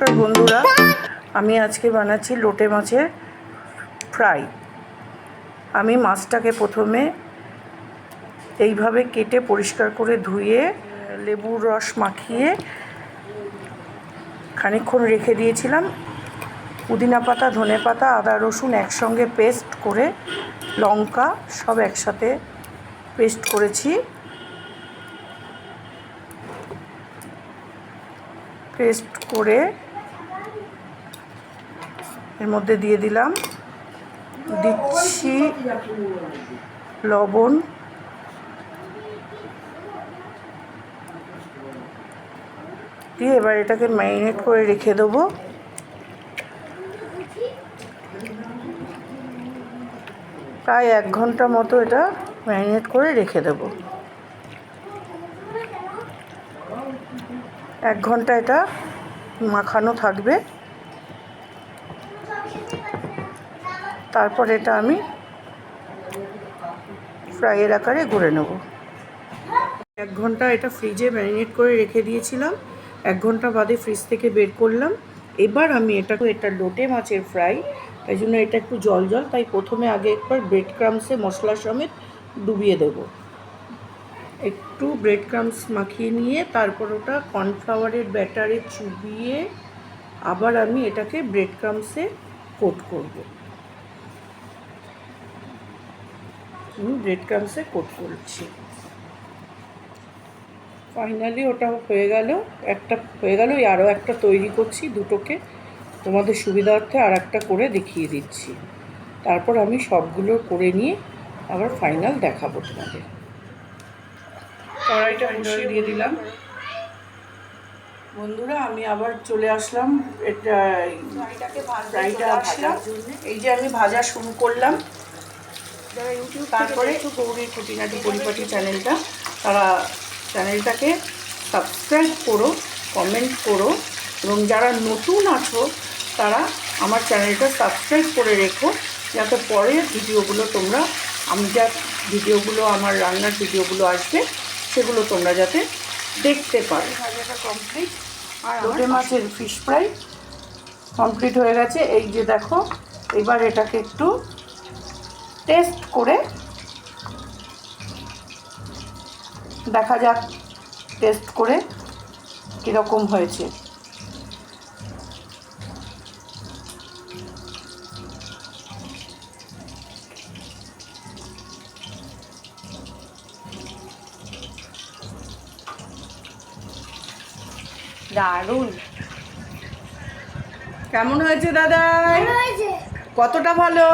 নমস্কার বন্ধুরা, আমি আজকে বানাচ্ছি লোটে মাছের ফ্রাই। আমি মাছটাকে প্রথমে এইভাবে কেটে পরিষ্কার করে ধুয়ে, লেবুর রস মাখিয়ে খানিকক্ষণ রেখে দিয়েছিলাম। পুদিনা পাতা, ধনে পাতা, আদা, রসুন একসঙ্গে পেস্ট করে লঙ্কা সব একসাথে পেস্ট করেছি। পেস্ট করে এর মধ্যে দিয়ে দিলাম। দিচ্ছি লবণ। দিয়ে এবার এটাকে ম্যারিনেট করে রেখে দেবো। প্রায় এক ঘণ্টা মতো এটা ম্যারিনেট করে রেখে দেবো। এক ঘণ্টা এটা মাখানো থাকবে। তারপর এটা আমি ফ্রাইয়ের আকারে গড়ে নেব। এক ঘণ্টা এটা ফ্রিজে ম্যারিনেট করে রেখে দিয়েছিলাম। এক ঘণ্টা বাদে ফ্রিজ থেকে বের করলাম। এবার আমি এটাকে, এটা লোটে মাছের ফ্রাই, তাই জন্য এটা একটু জল জল, তাই প্রথমে আগে একবার ব্রেড ক্রামসে মশলা সমেত ডুবিয়ে দেবো। একটু ব্রেড ক্রামস মাখিয়ে নিয়ে তারপর ওটা কর্নফ্লাওয়ারের ব্যাটারে চুবিয়ে আবার আমি এটাকে ব্রেড ক্রামসে কোট করব। আমি ব্রেড ক্রামসে কোট করছি। ফাইনালি ওটা হয়ে গেল একটা হয়ে গেল আরও একটা তৈরি করছি দুটোকে। তোমাদের সুবিধার্থে আর একটা করে দেখিয়ে দিচ্ছি। তারপর আমি সবগুলো করে নিয়ে আবার ফাইনাল দেখাবো তোমাদের। কড়াইটা বসিয়ে দিয়ে দিলাম। বন্ধুরা আমি আবার চলে আসলাম। এটা ফ্রাইটা এই যে আমি ভাজা শুরু করলাম। তারপরে একটু গৌরীর খুঁটিনাটি পরিপাটি চ্যানেলটা তারা চ্যানেলটাকে সাবস্ক্রাইব করো কমেন্ট করো এবং যারা নতুন আছো তারা আমার চ্যানেলটা সাবস্ক্রাইব করে রেখো যাতে পরের ভিডিওগুলো তোমরা আমি যা ভিডিওগুলো আমার রান্নার ভিডিওগুলো আসবে সেগুলো তোমরা যাতে দেখতে পারো। ভাজাটা কমপ্লিট আর লোটে মাছের ফিশ ফ্রাই কমপ্লিট হয়ে গেছে। এই যে দেখো এবার এটাকে একটু টেস্ট করে দেখা যাক টেস্ট করে কীরকম হয়েছে। দারুণ। কেমন হয়েছে দাদা? কতটা ভালো?